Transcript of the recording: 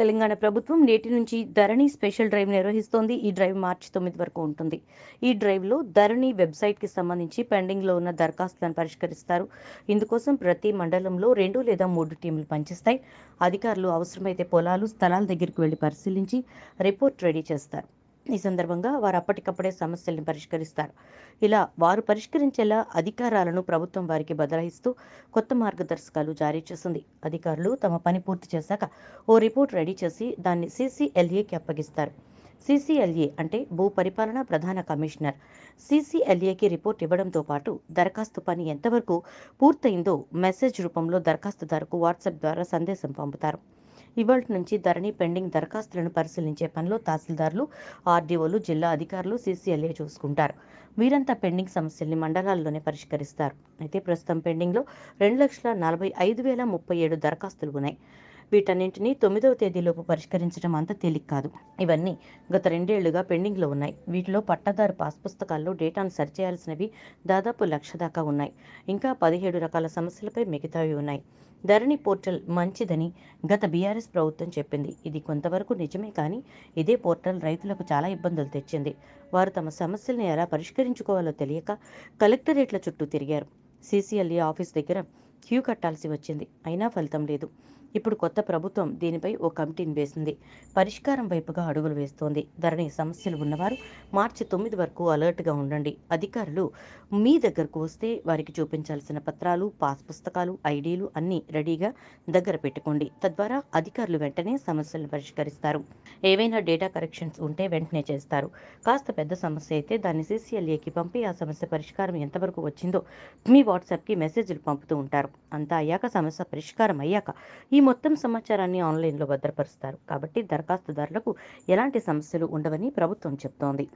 తెలంగాణ ప్రభుత్వం నేటి నుంచి ధరణి స్పెషల్ డ్రైవ్ నిర్వహిస్తోంది. ఈ డ్రైవ్ మార్చి తొమ్మిది వరకు ఉంటుంది. ఈ డ్రైవ్లో ధరణి వెబ్సైట్కి సంబంధించి పెండింగ్లో ఉన్న దరఖాస్తులను పరిష్కరిస్తారు. ఇందుకోసం ప్రతి మండలంలో రెండు లేదా మూడు టీంలు పనిచేస్తాయి. అధికారులు అవసరమైతే పొలాలు స్థలాల దగ్గరికి వెళ్ళి పరిశీలించి రిపోర్ట్ రెడీ చేస్తారు. ఈ సందర్భంగా వారు అప్పటికప్పుడే సమస్యల్ని పరిష్కరిస్తారు. ఇలా వారు పరిష్కరించేలా అధికారాలను ప్రభుత్వం వారికి బదలాయిస్తూ కొత్త మార్గదర్శకాలు జారీ చేసింది. అధికారులు తమ పని పూర్తి చేశాక ఓ రిపోర్ట్ రెడీ చేసి దాన్ని సీసీఎల్ఏకి అప్పగిస్తారు. సీసీఎల్ఏ అంటే భూ పరిపాలన ప్రధాన కమిషనర్. సీసీఎల్ఏకి రిపోర్ట్ ఇవ్వడంతో పాటు దరఖాస్తు పని ఎంతవరకు పూర్తయిందో మెసేజ్ రూపంలో దరఖాస్తుదారుకు వాట్సాప్ ద్వారా సందేశం పంపుతారు. ఇవాళ నుంచి ధరణి పెండింగ్ దరఖాస్తులను పరిశీలించే పనిలో తహసీల్దార్లు ఆర్డీఓలు జిల్లా అధికారులు సీసీఎల్ఏ చూసుకుంటారు. వీరంతా పెండింగ్ సమస్యల్ని మండలాల్లోనే పరిష్కరిస్తారు. అయితే ప్రస్తుతం పెండింగ్లో రెండు లక్షల నలభై ఐదు వేల ముప్పై ఏడు దరఖాస్తులు ఉన్నాయి. వీటన్నింటినీ తొమ్మిదవ తేదీలోపు పరిష్కరించడం అంత తేలిక కాదు. ఇవన్నీ గత రెండేళ్ళుగా పెండింగ్లో ఉన్నాయి. వీటిలో పట్టాదారు పాస్ పుస్తకాల్లో డేటాను సరిచేయాల్సినవి దాదాపు లక్ష దాకా ఉన్నాయి. ఇంకా పదిహేడు రకాల సమస్యలపై మిగతావి ఉన్నాయి. ధరణి పోర్టల్ మంచిదని గత బీఆర్ఎస్ ప్రభుత్వం చెప్పింది. ఇది కొంతవరకు నిజమే కానీ ఇదే పోర్టల్ రైతులకు చాలా ఇబ్బందులు తెచ్చింది. వారు తమ సమస్యల్ని ఎలా పరిష్కరించుకోవాలో తెలియక కలెక్టరేట్ల చుట్టూ తిరిగారు. సీసీఎల్ఏ ఆఫీస్ దగ్గర క్యూ కట్టాల్సి వచ్చింది. అయినా ఫలితం లేదు. ఇప్పుడు కొత్త ప్రభుత్వం దీనిపై ఓ కమిటీని వేసింది. పరిష్కారం వైపుగా అడుగులు వేస్తోంది. ధరణి సమస్యలు ఉన్నవారు మార్చి తొమ్మిది వరకు అలర్ట్గా ఉండండి. అధికారులు మీ దగ్గరకు వస్తే వారికి చూపించాల్సిన పత్రాలు పాస్ పుస్తకాలు ఐడీలు అన్నీ రెడీగా దగ్గర పెట్టుకోండి. తద్వారా అధికారులు వెంటనే సమస్యలను పరిష్కరిస్తారు. ఏవైనా డేటా కరెక్షన్స్ ఉంటే వెంటనే చేస్తారు. కాస్త పెద్ద సమస్య అయితే దాన్ని సీసీఎల్ఏకి పంపి ఆ సమస్య పరిష్కారం ఎంతవరకు వచ్చిందో మీ వాట్సాప్కి మెసేజ్లు పంపుతూ ఉంటారు. అంతా అయ్యాక సమస్య పరిష్కారం అయ్యాక ఈ మొత్తం సమాచారాన్ని ఆన్లైన్లో భద్రపరుస్తారు. కాబట్టి దరఖాస్తుదారులకు ఎలాంటి సమస్యలు ఉండవని ప్రభుత్వం చెప్తోంది.